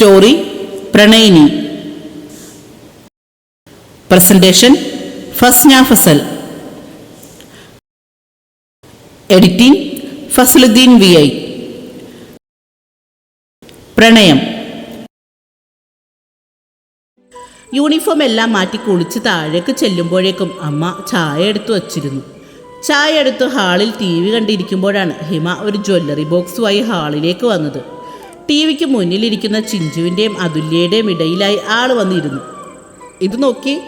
Story Pranayini. Presentation Fasna Fasal. Editing Fasaluddin V I. പ്രണയം. Uniform എല്ലാം മാറ്റി കുളിച്ച് താഴേക്ക് ചെല്ലുമ്പോഴേക്കും അമ്മ ചായ എടുത്തു വച്ചിരുന്നു. ചായ എടുത്ത് ഹാളിൽ ടി വി കണ്ടിരിക്കുമ്പോഴാണ് ഹിമ ഒരു ജ്വല്ലറി ബോക്സുമായി ഹാളിലേക്ക് വന്നത്. ടി വിക്ക് മുന്നിലിരിക്കുന്ന ചിഞ്ചുവിന്റെയും അതുല്യയുടെയും ഇടയിലായി ആൾ വന്നിരുന്നു. ഇത് നോക്കി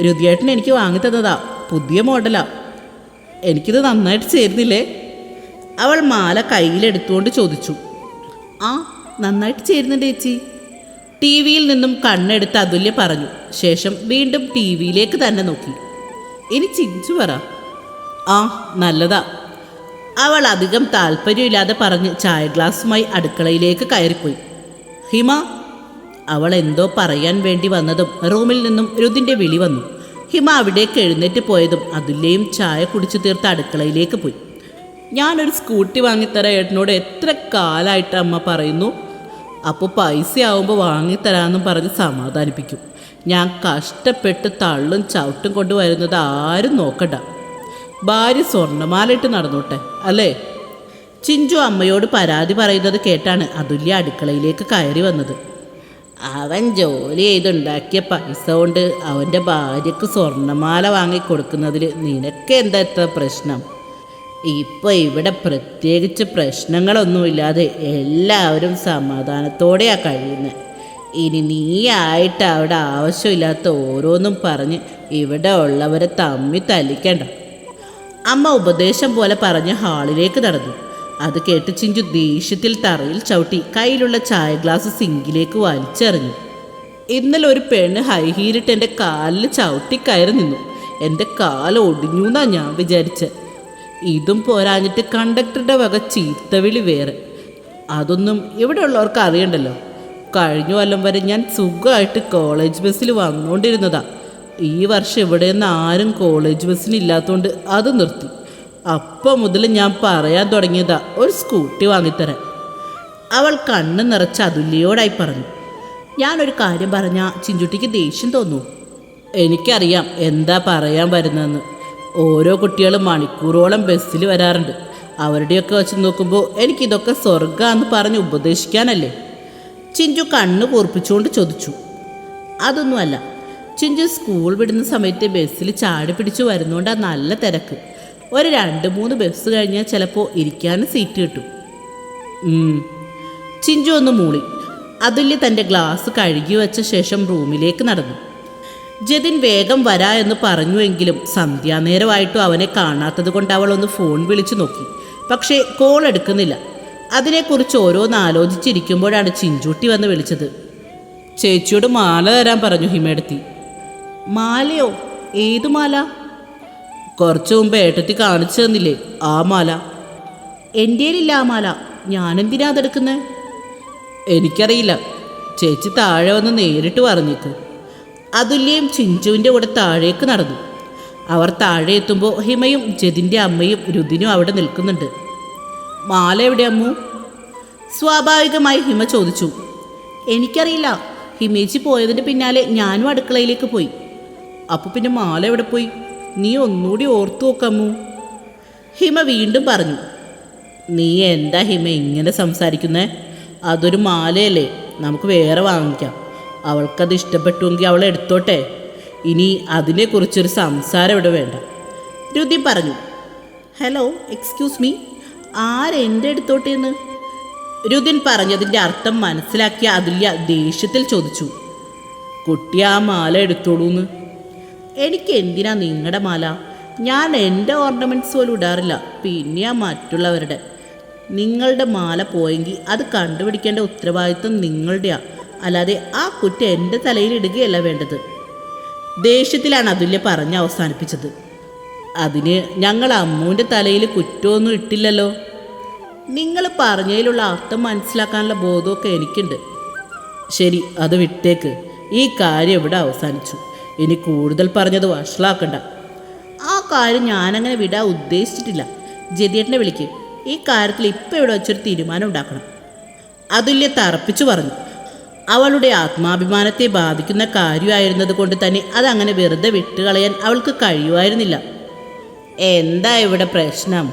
രുതിയേട്ടൻ എനിക്ക് വാങ്ങി തന്നതാ പുതിയ മോഡലാ. എനിക്കിത് നന്നായിട്ട് ചേരുന്നില്ലേ? അവൾ മാല കയ്യിലെടുത്തുകൊണ്ട് ചോദിച്ചു. ആ നന്നായിട്ട് ചേരുന്നുണ്ട് ചേച്ചി. ടി വിയിൽ നിന്നും കണ്ണെടുത്ത് അതുല്യ പറഞ്ഞു. ശേഷം വീണ്ടും ടി വിയിലേക്ക് തന്നെ നോക്കി. ഇനി ചിഞ്ചു പറ. ആ നല്ലതാ. അവൾ അധികം താല്പര്യമില്ലാതെ പറഞ്ഞ് ചായ ഗ്ലാസുമായി അടുക്കളയിലേക്ക് കയറിപ്പോയി. ഹിമ അവൾ എന്തോ പറയാൻ വേണ്ടി വന്നതും റൂമിൽ നിന്നും രുതിന്റെ വിളി വന്നു. ഹിമ അവിടേക്ക് എഴുന്നേറ്റ് പോയതും അതുല്യയും ചായ കുടിച്ചു തീർത്ത് അടുക്കളയിലേക്ക് പോയി. ഞാനൊരു സ്കൂട്ടി വാങ്ങിത്തരാം ഏട്ടനോട് എത്ര കാലമായിട്ട് അമ്മ പറയുന്നു? അപ്പോൾ പൈസ ആവുമ്പോൾ വാങ്ങിത്തരാമെന്നും പറഞ്ഞ് സമാധാനിപ്പിക്കും. ഞാൻ കഷ്ടപ്പെട്ട് തള്ളും ചവിട്ടും കൊണ്ടുവരുന്നത് ആരും നോക്കണ്ട. ഭാര്യ സ്വർണമാലയിട്ട് നടന്നോട്ടെ അല്ലേ? ചിഞ്ചു അമ്മയോട് പരാതി പറയുന്നത് കേട്ടാണ് അതുല്യ അടുക്കളയിലേക്ക് കയറി വന്നത്. അവൻ ജോലി ചെയ്തുണ്ടാക്കിയ പൈസ കൊണ്ട് അവന്റെ ഭാര്യയ്ക്ക് സ്വർണമാല വാങ്ങിക്കൊടുക്കുന്നതിൽ നിനക്ക് എന്താ ഇത്ര പ്രശ്നം? ഇപ്പോൾ ഇവിടെ പ്രത്യേകിച്ച് പ്രശ്നങ്ങളൊന്നുമില്ലാതെ എല്ലാവരും സമാധാനത്തോടെയാണ് കഴിയുന്നത് ഇനി നീ ആയിട്ട് അവിടെ ആവശ്യമില്ലാത്ത ഓരോന്നും പറഞ്ഞ് ഇവിടെ ഉള്ളവരെ തമ്മി തല്ലിക്കണ്ട. അമ്മ ഉപദേശം പോലെ പറഞ്ഞ് ഹാളിലേക്ക് നടന്നു. അത് കേട്ട് ചിഞ്ചു ദേഷ്യത്തിൽ തറയിൽ ചവിട്ടി കയ്യിലുള്ള ചായ ഗ്ലാസ് സിങ്കിലേക്ക് വലിച്ചെറിഞ്ഞു. ഇന്നലെ ഒരു പെണ്ണ് ഹൈ ഹീലിട്ട് എന്റെ കാലിൽ ചവിട്ടി കയറി നിന്നു. എന്റെ കാൽ ഒടിഞ്ഞു എന്നാ ഞാൻ വിചാരിച്ചത് ഇതും പോരാഞ്ഞിട്ട് കണ്ടക്ടറുടെ വക ചീത്തവിളി വേറെ. അതൊന്നും ഇവിടെ ഉള്ളവർക്ക് അറിയണ്ടല്ലോ. കഴിഞ്ഞ കൊല്ലം വരെ ഞാൻ സുഖമായിട്ട് കോളേജ് ബസ്സിൽ വന്നുകൊണ്ടിരുന്നതാ ഈ വർഷം ഇവിടെ നിന്ന് ആരും കോളേജ് ബസ്സിനില്ലാത്തതുകൊണ്ട് അത് നിർത്തി. അപ്പം മുതൽ ഞാൻ പറയാൻ തുടങ്ങിയതാ ഒരു സ്കൂട്ടി വാങ്ങിത്തരാൻ. അവൾ കണ്ണ് നിറച്ച് അതുല്യോടായി പറഞ്ഞു ഞാനൊരു കാര്യം പറഞ്ഞാൽ ചിഞ്ചുട്ടിക്ക് ദേഷ്യം തോന്നൂ. എനിക്കറിയാം എന്താ പറയാൻ വരുന്നതെന്ന്. ഓരോ കുട്ടികളും മണിക്കൂറോളം ബസ്സിൽ വരാറുണ്ട്. അവരുടെയൊക്കെ വെച്ച് നോക്കുമ്പോൾ എനിക്കിതൊക്കെ സ്വർഗമാണെന്ന് പറഞ്ഞ് ഉപദേശിക്കാനല്ലേ? ചിഞ്ചു കണ്ണ് കൂർപ്പിച്ചുകൊണ്ട് ചോദിച്ചു അതൊന്നുമല്ല ചിഞ്ചു സ്കൂൾ വിടുന്ന സമയത്ത് ബസ്സിൽ ചാടി പിടിച്ചു വരുന്നോണ്ടാ നല്ല തിരക്ക്. ഒരു രണ്ട് മൂന്ന് ബസ് കഴിഞ്ഞാൽ ചിലപ്പോൾ ഇരിക്കാനും സീറ്റ് കിട്ടും. ചിഞ്ചു ഒന്ന് മൂളി. അതുല്യ തന്റെ ഗ്ലാസ് കഴുകി വെച്ച ശേഷം റൂമിലേക്ക് നടന്നു. ജതിൻ വേഗം വരാ എന്ന് പറഞ്ഞുവെങ്കിലും സന്ധ്യാനേരമായിട്ടും അവനെ കാണാത്തത് കൊണ്ട് അവൾ ഒന്ന് ഫോൺ വിളിച്ചു നോക്കി. പക്ഷേ കോൾ എടുക്കുന്നില്ല. അതിനെക്കുറിച്ച് ഓരോന്ന് ആലോചിച്ചിരിക്കുമ്പോഴാണ് ചിഞ്ചുട്ടി വന്ന് വിളിച്ചത്. ചേച്ചിയോട് മാല തരാൻ പറഞ്ഞു ഹിമേടത്തി. മാലയോ? ഏതു മാല? കുറച്ചു മുമ്പ് ഏട്ടത്തി കാണിച്ചു തന്നില്ലേ ആ മാല? എന്റെ ഇല്ല ആ മാല. ഞാനെന്തിനാ അതെടുക്കുന്നത് എനിക്കറിയില്ല. ചേച്ചി താഴെ വന്ന് നേരിട്ട് പറഞ്ഞേക്ക്. അതുല്യയും ചിഞ്ചുവിന്റെ കൂടെ താഴേക്ക് നടന്നു. അവർ താഴെ എത്തുമ്പോൾ ഹിമയും ജതിന്റെ അമ്മയും രുദിനും അവിടെ നിൽക്കുന്നുണ്ട്. മാല എവിടെ അമ്മു? സ്വാഭാവികമായി ഹിമ ചോദിച്ചു. എനിക്കറിയില്ല. ഹിമേച്ചി പോയതിന്റെ പിന്നാലെ ഞാനും അടുക്കളയിലേക്ക് പോയി. അപ്പോൾ പിന്നെ മാല എവിടെ പോയി? നീ ഒന്നുകൂടി ഓർത്തു നോക്കാമോ ഹിമ വീണ്ടും പറഞ്ഞു നീ എന്താ ഹിമ ഇങ്ങനെ സംസാരിക്കുന്നേ? അതൊരു മാലയല്ലേ നമുക്ക് വേറെ വാങ്ങിക്കാം. അവൾക്കത് ഇഷ്ടപ്പെട്ടുവെങ്കിൽ അവൾ എടുത്തോട്ടെ. ഇനി അതിനെക്കുറിച്ചൊരു സംസാരം ഇവിടെ വേണ്ട. രുതി പറഞ്ഞു ഹലോ എക്സ്ക്യൂസ് മീ ആരെന്റെ എടുത്തോട്ടേന്ന് രുദിൻ പറഞ്ഞതിന്റെ അർത്ഥം മനസ്സിലാക്കിയ അതുല്യ ദേഷ്യത്തിൽ ചോദിച്ചു കുട്ടി ആ മാല എടുത്തോളൂന്ന്? എനിക്ക് എന്തിനാ നിങ്ങളുടെ മാല? ഞാൻ എന്റെ ഓർണമെന്റ്സ് പോലും ഇടാറില്ല. പിന്നെയാ മറ്റുള്ളവരുടെ. നിങ്ങളുടെ മാല പോയെങ്കിൽ അത് കണ്ടുപിടിക്കേണ്ട ഉത്തരവാദിത്വം നിങ്ങളുടെയാണ് അല്ലാതെ ആ കുറ്റ എന്റെ തലയിൽ ഇടുകയല്ല വേണ്ടത്. ദേഷ്യത്തിലാണ് അതുല്യ പറഞ്ഞ് അവസാനിപ്പിച്ചത്. അതിന് ഞങ്ങൾ അമ്മൂന്റെ തലയിൽ കുറ്റമൊന്നും ഇട്ടില്ലല്ലോ. നിങ്ങൾ പറഞ്ഞതിലുള്ള അർത്ഥം മനസ്സിലാക്കാനുള്ള ബോധമൊക്കെ എനിക്കുണ്ട്. ശരി അത് വിട്ടേക്ക്. ഈ കാര്യം ഇവിടെ അവസാനിച്ചു. ഇനി കൂടുതൽ പറഞ്ഞത് വഷളാക്കണ്ട. ആ കാര്യം ഞാനങ്ങനെ വിടാൻ ഉദ്ദേശിച്ചിട്ടില്ല. ജതിയേട്ടനെ വിളിക്ക്. ഈ കാര്യത്തിൽ ഇപ്പം ഇവിടെ വെച്ചൊരു തീരുമാനം ഉണ്ടാക്കണം. അതുല്യ തറപ്പിച്ചു പറഞ്ഞു. അവളുടെ ആത്മാഭിമാനത്തെ ബാധിക്കുന്ന കാര്യമായിരുന്നത് കൊണ്ട് തന്നെ അതങ്ങനെ വെറുതെ വിട്ടുകളയാൻ അവൾക്ക് കഴിയുമായിരുന്നില്ല. എന്താ ഇവിടെ പ്രശ്നം?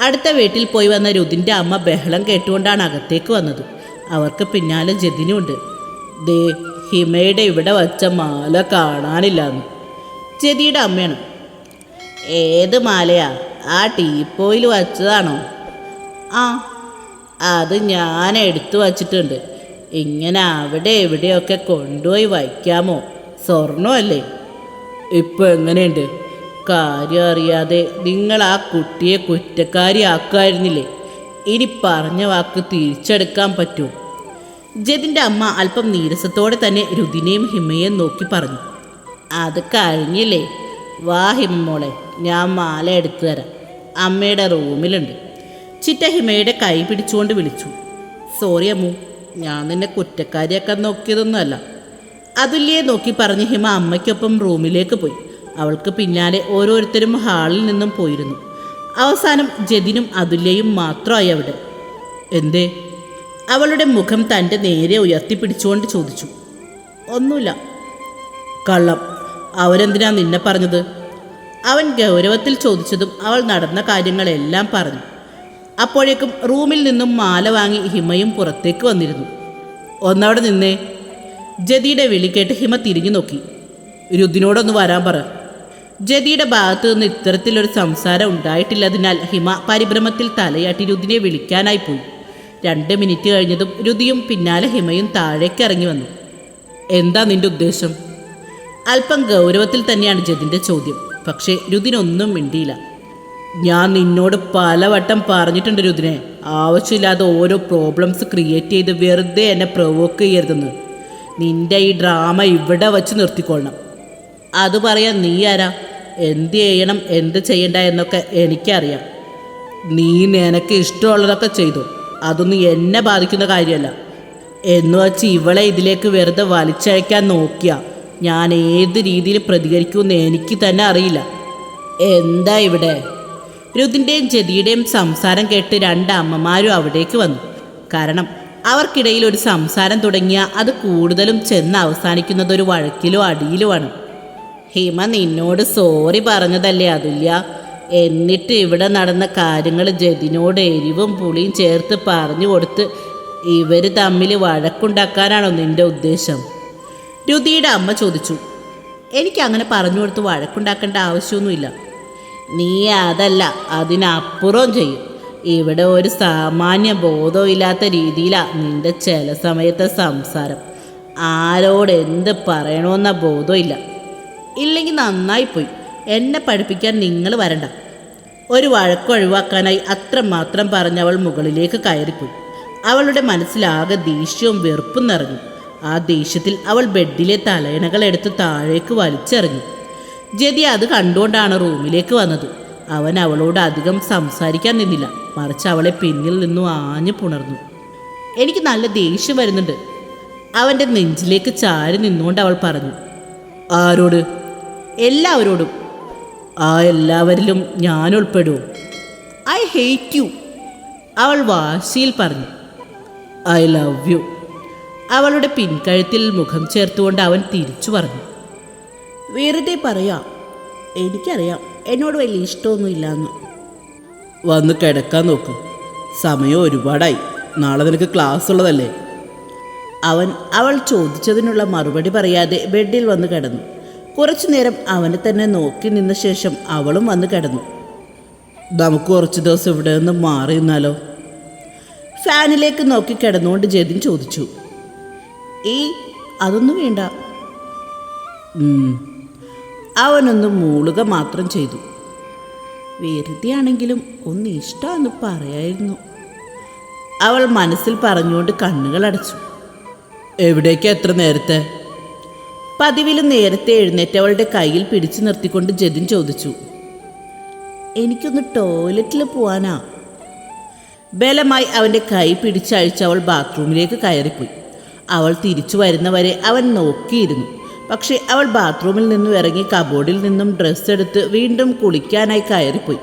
അടുത്ത വീട്ടിൽ പോയി വന്ന രുതിന്റെ അമ്മ ബഹളം കേട്ടുകൊണ്ടാണ് അകത്തേക്ക് വന്നത്. അവർക്ക് പിന്നാലെ ജതിനുണ്ട്. ദേ ഹിമയുടെ ഇവിടെ വച്ച മാല കാണാനില്ലാന്ന്. ചെതിയുടെ അമ്മയാണ്. ഏത് മാലയാ? ആ ടീപ്പോയിൽ വച്ചതാണോ? ആ അത് ഞാൻ എടുത്തു വച്ചിട്ടുണ്ട്. ഇങ്ങനെ അവിടെ എവിടെയൊക്കെ കൊണ്ടുപോയി വയ്ക്കാമോ? സ്വർണമല്ലേ ഇപ്പൊ എങ്ങനെയുണ്ട്? കാര്യം അറിയാതെ നിങ്ങൾ ആ കുട്ടിയെ കുറ്റക്കാരിയാക്കായിരുന്നില്ലേ? ഇനി പറഞ്ഞ വാക്ക് തിരിച്ചെടുക്കാൻ പറ്റുമോ? ജതിന്റെ അമ്മ അല്പം നീരസത്തോടെ തന്നെ രുദിനെയും ഹിമയെയും നോക്കി പറഞ്ഞു അത് കഴിഞ്ഞില്ലേ? വാ ഹിമമോളെ ഞാൻ മാല എടുത്തു തരാം. അമ്മയുടെ റൂമിലുണ്ട്. ചിറ്റ ഹിമയുടെ കൈ പിടിച്ചുകൊണ്ട് വിളിച്ചു സോറി അമ്മു ഞാൻ നിന്നെ കുറ്റക്കാരിയാക്കാൻ നോക്കിയതൊന്നുമല്ല. അതുല്യെ നോക്കി പറഞ്ഞ് ഹിമ അമ്മയ്ക്കൊപ്പം റൂമിലേക്ക് പോയി. അവൾക്ക് പിന്നാലെ ഓരോരുത്തരും ഹാളിൽ നിന്നും പോയിരുന്നു. അവസാനം ജതിനും അതുല്യയും മാത്രമായി അവിടെ. എന്തേ? അവളുടെ മുഖം തന്റെ നേരെ ഉയർത്തിപ്പിടിച്ചുകൊണ്ട് ചോദിച്ചു. ഒന്നുമില്ല. കള്ളം. അവരെന്തിനാ നിന്നെ പറഞ്ഞത്? അവൻ ഗൗരവത്തിൽ ചോദിച്ചതും അവൾ നടന്ന കാര്യങ്ങളെല്ലാം പറഞ്ഞു. അപ്പോഴേക്കും റൂമിൽ നിന്നും മാല വാങ്ങി ഹിമയും പുറത്തേക്ക് വന്നിരുന്നു. ഒന്നവിടെ നിന്നേ. ജതിയുടെ വിളി കേട്ട് ഹിമ തിരിഞ്ഞു നോക്കി. രുദിനോടൊന്ന് വരാൻ പറ. ജതിയുടെ ഭാഗത്തു നിന്ന് ഇത്തരത്തിലൊരു സംസാരം ഉണ്ടായിട്ടില്ലതിനാൽ ഹിമ പരിഭ്രമത്തിൽ തലയാട്ടി രുദിനെ വിളിക്കാനായി പോയി. രണ്ട് മിനിറ്റ് കഴിഞ്ഞതും രുതിയും പിന്നാലെ ഹിമയും താഴേക്ക് ഇറങ്ങി വന്നു. എന്താ നിന്റെ ഉദ്ദേശം? അല്പം ഗൗരവത്തിൽ തന്നെയാണ് ജതിന്റെ ചോദ്യം. പക്ഷേ രുതിനൊന്നും മിണ്ടിയില്ല. ഞാൻ നിന്നോട് പലവട്ടം പറഞ്ഞിട്ടുണ്ട് രുദിനെ ആവശ്യമില്ലാതെ ഓരോ പ്രോബ്ലംസ് ക്രിയേറ്റ് ചെയ്ത് വെറുതെ എന്നെ പ്രൊവോക്ക് ചെയ്യരുതെന്ന്. നിന്റെ ഈ ഡ്രാമ ഇവിടെ വച്ച് നിർത്തിക്കൊള്ളണം. അത് പറയാൻ നീ ആരാ? എന്ത് ചെയ്യണം എന്ത് ചെയ്യണ്ട എന്നൊക്കെ എനിക്കറിയാം. നീ നിനക്ക് ഇഷ്ടമുള്ളതൊക്കെ ചെയ്തു. അതൊന്നും എന്നെ ബാധിക്കുന്ന കാര്യമല്ല. എന്ന് വച്ച് ഇവളെ ഇതിലേക്ക് വെറുതെ വലിച്ചഴയ്ക്കാൻ നോക്കിയ. ഞാൻ ഏത് രീതിയിൽ പ്രതികരിക്കുമെന്ന് എനിക്ക് തന്നെ അറിയില്ല. എന്താ ഇവിടെ? രുതിന്റെയും ജതിയുടെയും സംസാരം കേട്ട് രണ്ട് അമ്മമാരും അവിടേക്ക് വന്നു. കാരണം അവർക്കിടയിൽ ഒരു സംസാരം തുടങ്ങിയ അത് കൂടുതലും ചെന്ന് അവസാനിക്കുന്നത് ഒരു വഴക്കിലോ അടിയിലോ ആണ്. ഹിമ നിന്നോട് സോറി പറഞ്ഞതല്ലേ അതുല്യ? എന്നിട്ട് ഇവിടെ നടന്ന കാര്യങ്ങൾ ജതിനോട് എരിവും പുളിയും ചേർത്ത് പറഞ്ഞു കൊടുത്ത് ഇവർ തമ്മിൽ വഴക്കുണ്ടാക്കാനാണോ നിന്റെ ഉദ്ദേശം? രുതിയുടെ അമ്മ ചോദിച്ചു. എനിക്ക് അങ്ങനെ പറഞ്ഞു കൊടുത്ത് വഴക്കുണ്ടാക്കേണ്ട ആവശ്യമൊന്നുമില്ല. നീ അതല്ല അതിനപ്പുറം ചെയ്യും. ഇവിടെ ഒരു സാമാന്യ ബോധമില്ലാത്ത രീതിയിലാണ് നിന്റെ ചില സമയത്തെ സംസാരം. ആരോട് എന്ത് പറയണമെന്ന ബോധമില്ല ഇല്ലെങ്കിൽ നന്നായിപ്പോയി. എന്നെ പഠിപ്പിക്കാൻ നിങ്ങൾ വരണ്ട. ഒരു വഴക്ക് ഒഴിവാക്കാനായി അത്രമാത്രം പറഞ്ഞ് അവൾ മുകളിലേക്ക് കയറിപ്പോയി. അവളുടെ മനസ്സിലാകെ ദേഷ്യവും വെറുപ്പും നിറഞ്ഞു. ആ ദേഷ്യത്തിൽ അവൾ ബെഡിലെ തലയിണകൾ എടുത്ത് താഴേക്ക് വലിച്ചെറിഞ്ഞു. ജതി അത് കണ്ടുകൊണ്ടാണ് റൂമിലേക്ക് വന്നത്. അവൻ അവളോട് അധികം സംസാരിക്കാൻ നിന്നില്ല. മറിച്ച് അവളെ പിന്നിൽ നിന്നും ആഞ്ഞു പുണർന്നു. എനിക്ക് നല്ല ദേഷ്യം വരുന്നുണ്ട്. അവന്റെ നെഞ്ചിലേക്ക് ചാരി നിന്നുകൊണ്ട് അവൾ പറഞ്ഞു. ആരോട്? എല്ലാവരോടും. ആ എല്ലാവരിലും ഞാൻ ഉൾപ്പെടും. ഐ ഹേറ്റ് യു അവൾ വാശിയിൽ പറഞ്ഞു. ഐ ലവ് യു അവളുടെ പിൻകഴുത്തിൽ മുഖം ചേർത്തുകൊണ്ട് അവൻ തിരിച്ചു പറഞ്ഞു. വെറുതെ പറയാം എനിക്കറിയാം എന്നോട് വലിയ ഇഷ്ടമൊന്നുമില്ലാന്ന്. വന്ന് കിടക്കാൻ നോക്കും. സമയം ഒരുപാടായി. നാളെ നിനക്ക് ക്ലാസ് ഉള്ളതല്ലേ? അവൻ അവൾ ചോദിച്ചതിനുള്ള മറുപടി പറയാതെ ബെഡിൽ വന്ന് കിടന്നു. കുറച്ചു നേരം അവനെ തന്നെ നോക്കി നിന്ന ശേഷം അവളും വന്ന് കിടന്നു. നമുക്ക് കുറച്ച് ദിവസം ഇവിടെ നിന്ന് മാറി നിന്നാലോ? ഫാനിലേക്ക് നോക്കി കിടന്നുകൊണ്ട് ജതിൻ ചോദിച്ചു. ഈ അതൊന്നും വേണ്ട. അവനൊന്ന് മൂളുക മാത്രം ചെയ്തു. വെറുതെ ആണെങ്കിലും ഒന്ന് ഇഷ്ടമെന്ന് പറയായിരുന്നു. അവൾ മനസ്സിൽ പറഞ്ഞുകൊണ്ട് കണ്ണുകൾ അടച്ചു. എവിടേക്കാ എത്ര നേരത്തെ? പതിവിലും നേരത്തെ എഴുന്നേറ്റ് അവളുടെ കയ്യിൽ പിടിച്ചു നിർത്തിക്കൊണ്ട് ജതിൻ ചോദിച്ചു എനിക്കൊന്ന് ടോയ്ലറ്റിൽ പോവാനാ. ബലമായി അവന്റെ കൈ പിടിച്ചഴിച്ച് അവൾ ബാത്റൂമിലേക്ക് കയറിപ്പോയി. അവൾ തിരിച്ചു വരുന്നവരെ അവൻ നോക്കിയിരുന്നു. പക്ഷേ അവൾ ബാത്റൂമിൽ നിന്നും ഇറങ്ങി കബോർഡിൽ നിന്നും ഡ്രസ്സ് എടുത്ത് വീണ്ടും കുളിക്കാനായി കയറിപ്പോയി.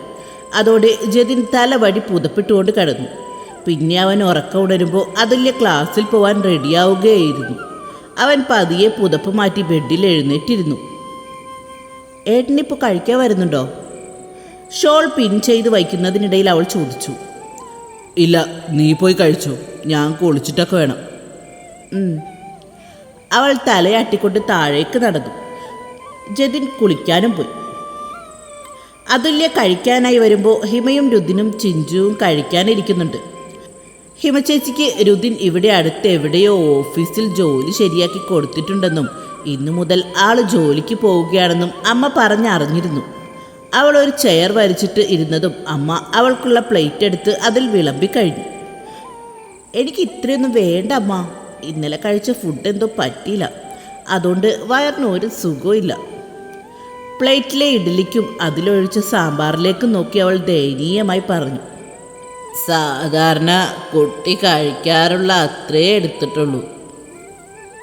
അതോടെ ജതിൻ തലവടി പുതപ്പിട്ടുകൊണ്ട് കിടന്നു. പിന്നെ അവൻ ഉറക്കം ഉണരുമ്പോൾ അതുല്യ ക്ലാസ്സിൽ പോവാൻ റെഡിയാവുകയായിരുന്നു അവൻ പതിയെ പുതപ്പ് മാറ്റി ബെഡിൽ എഴുന്നേറ്റിരുന്നു. ഏട്ടനിപ്പോൾ കഴിക്കാൻ വരുന്നുണ്ടോ? ഷോൾ പിൻ ചെയ്ത് വയ്ക്കുന്നതിനിടയിൽ അവൾ ചോദിച്ചു. ഇല്ല നീ പോയി കഴിച്ചു. ഞാൻ കുളിച്ചിട്ടൊക്കെ വേണം. അവൾ തലയാട്ടിക്കൊണ്ട് താഴേക്ക് നടന്നു. ജതിൻ കുളിക്കാനും പോയി. അതുല്യ കഴിക്കാനായി വരുമ്പോൾ ഹിമയും രുദിനും ചിഞ്ചുവും കഴിക്കാനിരിക്കുന്നുണ്ട്. ഹിമ ചേച്ചിക്ക് രുദിൻ ഇവിടെ അടുത്ത് എവിടെയോ ഓഫീസിൽ ജോലി ശരിയാക്കി കൊടുത്തിട്ടുണ്ടെന്നും ഇന്നു മുതൽ ആൾ ജോലിക്ക് പോവുകയാണെന്നും അമ്മ പറഞ്ഞറിഞ്ഞിരുന്നു. അവൾ ഒരു ചെയർ വരച്ചിട്ട് ഇരുന്നതും അമ്മ അവൾക്കുള്ള പ്ലേറ്റ് എടുത്ത് അതിൽ വിളമ്പി കഴിഞ്ഞു. എനിക്ക് ഇത്രയൊന്നും വേണ്ട അമ്മ. ഇന്നലെ കഴിച്ച ഫുഡ് എന്തോ പറ്റിയില്ല. അതുകൊണ്ട് വയറിന് ഒരു സുഖമില്ല പ്ലേറ്റിലെ ഇഡ്ഡലിക്കും അതിലൊഴിച്ച സാമ്പാറിലേക്കും നോക്കി അവൾ ദയനീയമായി പറഞ്ഞു. സാധാരണ കുട്ടി കഴിക്കാറുള്ള അത്രേ എടുത്തിട്ടുള്ളൂ.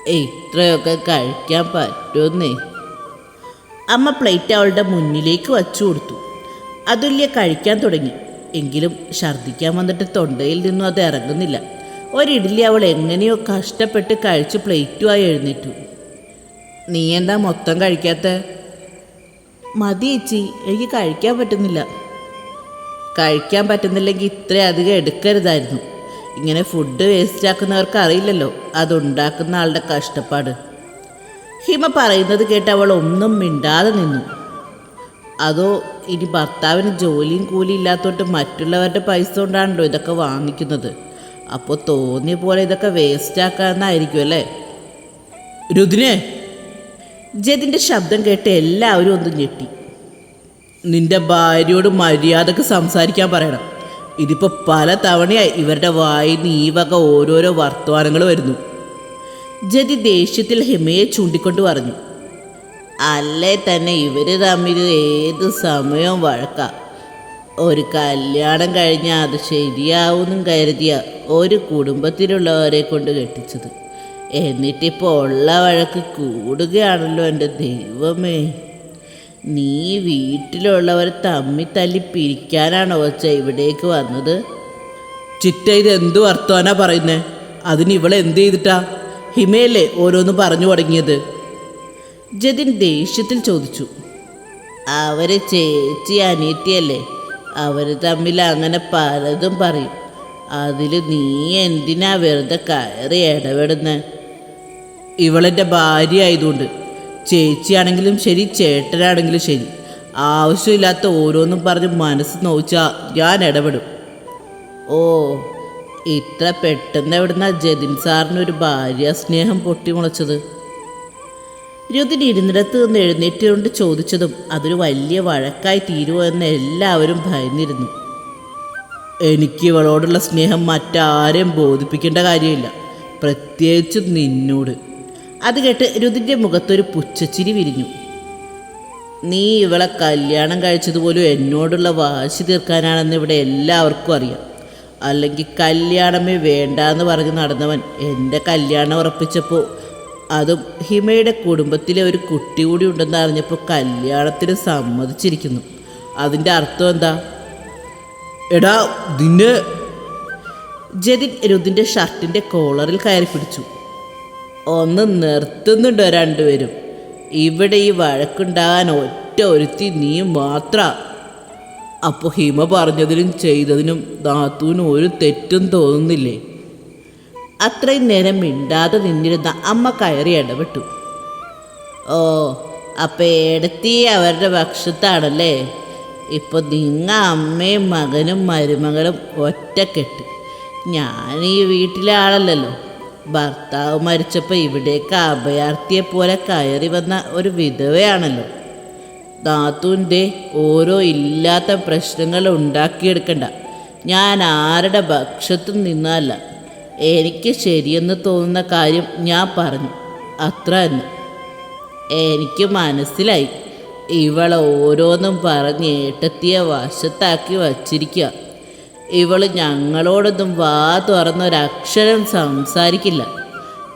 ഇത്രയൊക്കെ കഴിക്കാൻ പറ്റുമെന്നേ. അമ്മ പ്ലേറ്റ് അവളുടെ മുന്നിലേക്ക് വച്ചു കൊടുത്തു. അതുല്യ കഴിക്കാൻ തുടങ്ങി. എങ്കിലും ഛർദ്ദിക്കാൻ വന്നിട്ട് തൊണ്ടയിൽ നിന്നും അത് ഇറങ്ങുന്നില്ല. ഒരിഡ്ഡലി അവൾ എങ്ങനെയോ കഷ്ടപ്പെട്ട് കഴിച്ച് പ്ലേറ്റുമായി എഴുന്നേറ്റു. നീ എന്താ മൊത്തം കഴിക്കാത്ത? മതി ചേച്ചി എനിക്ക് കഴിക്കാൻ പറ്റുന്നില്ല. കഴിക്കാൻ പറ്റുന്നില്ലെങ്കിൽ ഇത്രയധികം എടുക്കരുതായിരുന്നു. ഇങ്ങനെ ഫുഡ് വേസ്റ്റ് ആക്കുന്നവർക്ക് അറിയില്ലല്ലോ അതുണ്ടാക്കുന്ന ആളുടെ കഷ്ടപ്പാട്. ഹിമ പറയുന്നത് കേട്ട് അവൾ ഒന്നും മിണ്ടാതെ നിന്നു. അതോ ഇനി ഭർത്താവിന് ജോലിയും കൂലി ഇല്ലാത്തോട്ട് മറ്റുള്ളവരുടെ പൈസ കൊണ്ടാണല്ലോ ഇതൊക്കെ വാങ്ങിക്കുന്നത്. അപ്പോൾ തോന്നിയ പോലെ ഇതൊക്കെ വേസ്റ്റ് ആക്കാന്നായിരിക്കും അല്ലേ? രുദിനെ ജതിന്റെ ശബ്ദം കേട്ട് എല്ലാവരും ഒന്ന് ഞെട്ടി. നിന്റെ ഭാര്യയോട് മര്യാദയ്ക്ക് സംസാരിക്കാൻ പറയണം. ഇതിപ്പോൾ പല തവണയായി ഇവരുടെ വായി ഈ വക ഓരോരോ വർത്തമാനങ്ങൾ വരുന്നു. ജതി ദേഷ്യത്തിൽ ഹിമയെ ചൂണ്ടിക്കൊണ്ട് പറഞ്ഞു. അല്ലേ തന്നെ ഇവർ തമ്മിൽ ഏത് സമയവും വഴക്ക. ഒരു കല്യാണം കഴിഞ്ഞാൽ അത് ശരിയാവുമെന്നും കരുതിയ ഒരു കുടുംബത്തിലുള്ളവരെ കൊണ്ട് കെട്ടിച്ചത്. എന്നിട്ടിപ്പോൾ ഉള്ള വഴക്ക് കൂടുകയാണല്ലോ എന്റെ ദൈവമേ. നീ വീട്ടിലുള്ളവർ തമ്മി തല്ലി പിരിക്കാനാണോ വച്ച ഇവിടേക്ക് വന്നത്? ചിറ്റ ഇത് എന്ത് വർത്തമാനാ പറയുന്നേ? അതിന് ഇവളെ എന്ത് ചെയ്തിട്ടാ? ഹിമയല്ലേ ഓരോന്ന് പറഞ്ഞു തുടങ്ങിയത്. ജതിൻ ദേഷ്യത്തിൽ ചോദിച്ചു. അവരെ ചേച്ചി അനിയത്തിയല്ലേ? അവർ തമ്മിൽ അങ്ങനെ പലതും പറയും. അതിൽ നീ എന്തിനാ വെറുതെ കയറി ഇടപെടുന്നത് ഇവളെന്റെ ഭാര്യ ആയതുകൊണ്ട് ചേച്ചിയാണെങ്കിലും ശരി ചേട്ടനാണെങ്കിലും ശരി. ആവശ്യമില്ലാത്ത ഓരോന്നും പറഞ്ഞ് മനസ്സ് നോച്ചാൽ ഞാൻ ഇടപെടും. ഓ ഇത്ര പെട്ടെന്ന് എവിടുന്ന ജതിൻ സാറിന് ഒരു ഭാര്യ സ്നേഹം പൊട്ടിമുളച്ചത്? രുതിൻ ഇരുന്നിടത്ത് നിന്ന് എഴുന്നേറ്റുകൊണ്ട് ചോദിച്ചതും അതൊരു വലിയ വഴക്കായി തീരുമോ എന്ന് എല്ലാവരും ഭയന്നിരുന്നു. എനിക്ക് ഇവളോടുള്ള സ്നേഹം മറ്റാരെയും ബോധിപ്പിക്കേണ്ട കാര്യമില്ല. പ്രത്യേകിച്ചും നിന്നോട്. അത് കേട്ട് രുതിന്റെ മുഖത്തൊരു പുച്ഛച്ചിരി വിരിഞ്ഞു. നീ ഇവളെ കല്യാണം കഴിച്ചതുപോലും എന്നോടുള്ള വാശി തീർക്കാനാണെന്ന് ഇവിടെ എല്ലാവർക്കും അറിയാം. അല്ലെങ്കിൽ കല്യാണമേ വേണ്ട എന്ന് പറഞ്ഞ് നടന്നവൻ എന്റെ കല്യാണം ഉറപ്പിച്ചപ്പോൾ അതും ഹിമയുടെ കുടുംബത്തിലെ ഒരു കുട്ടി കൂടി ഉണ്ടെന്ന് അറിഞ്ഞപ്പോൾ കല്യാണത്തിന് സമ്മതിച്ചിരിക്കുന്നു. അതിന്റെ അർത്ഥം എന്താ? എടാ നിന്നെ ജതിൻ രുദിന്റെ ഷർട്ടിന്റെ കോളറിൽ കയറി പിടിച്ചു. ഒന്ന് നിർത്തുന്നുണ്ടോ രണ്ടുപേരും? ഇവിടെ ഈ വഴക്കുണ്ടാകാൻ ഒറ്റ ഒരുത്തി നീ മാത്ര. അപ്പോൾ ഹിമ പറഞ്ഞതിനും ചെയ്തതിനും ധാത്തുവിന് ഒരു തെറ്റും തോന്നുന്നില്ലേ? അത്രയും നേരം മിണ്ടാതെ നിന്നിരുന്ന അമ്മ കയറി ഇടപെട്ടു. ഓ അപ്പം എടുത്തി അവരുടെ പക്ഷത്താണല്ലേ? ഇപ്പൊ നിങ്ങ അമ്മയും മകനും മരുമകളും ഒറ്റക്കെട്ട്. ഞാൻ ഈ വീട്ടിലെ ആളല്ലല്ലോ. ഭർത്താവ് മരിച്ചപ്പോൾ ഇവിടേക്ക് അഭയാർത്ഥിയെ പോലെ കയറി വന്ന ഒരു വിധവയാണല്ലോ. നാത്തൂന്റെ ഓരോ ഇല്ലാത്ത പ്രശ്നങ്ങൾ ഉണ്ടാക്കിയെടുക്കണ്ട. ഞാൻ ആരുടെ പക്ഷത്തും നിന്നല്ല എനിക്ക് ശരിയെന്ന് തോന്നുന്ന കാര്യം ഞാൻ പറഞ്ഞു. അത്ര തന്നെ. എനിക്ക് മനസ്സിലായി. ഇവളെ ഓരോന്നും പറഞ്ഞ് ഏട്ടത്തിയെ വശത്താക്കി വച്ചിരിക്കുക ഇവൾ ഞങ്ങളോടൊന്നും വാ തുറന്നൊരക്ഷരം സംസാരിക്കില്ല.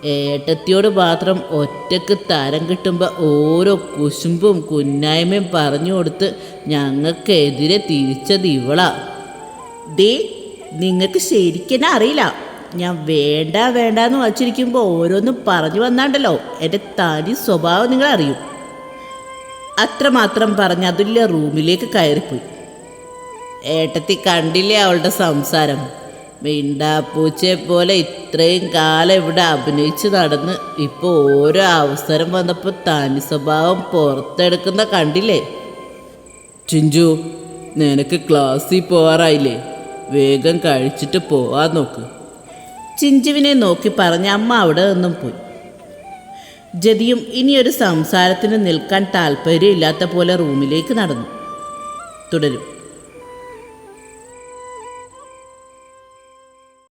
ഏട്ടത്തിയോട് മാത്രം ഒറ്റയ്ക്ക് തരം കിട്ടുമ്പോൾ ഓരോ കുശുമ്പും കുന്നായ്മയും പറഞ്ഞു കൊടുത്ത് ഞങ്ങൾക്കെതിരെ തിരിച്ചത് ഇവളാ. ദേ നിങ്ങൾക്ക് ശരിക്കും അറിയില്ല. ഞാൻ വേണ്ട വേണ്ട എന്ന് വച്ചിരിക്കുമ്പോൾ ഓരോന്നും പറഞ്ഞു വന്നാണ്ടല്ലോ. എന്റെ തനി സ്വഭാവം നിങ്ങൾ അറിയും അത്രമാത്രം പറഞ്ഞ് അതില്ല റൂമിലേക്ക് കയറിപ്പോയി. ഏട്ടത്തി കണ്ടില്ലേ അവളുടെ സംസാരം? മിണ്ടാപ്പൂച്ചയെ പോലെ ഇത്രയും കാലം ഇവിടെ അഭിനയിച്ച് നടന്ന് ഇപ്പോൾ ഓരോ അവസരം വന്നപ്പോൾ തനി സ്വഭാവം പുറത്തെടുക്കുന്ന കണ്ടില്ലേ? ചിഞ്ചു നിനക്ക് ക്ലാസ്സിൽ പോകാറായില്ലേ വേഗം കഴിച്ചിട്ട് പോവാൻ നോക്ക്. ചിഞ്ചുവിനെ നോക്കി പറഞ്ഞ അമ്മ അവിടെ നിന്നും പോയി. ജതിയും ഇനിയൊരു സംസാരത്തിന് നിൽക്കാൻ താല്പര്യമില്ലാത്ത പോലെ റൂമിലേക്ക് നടന്നു. തുടരും.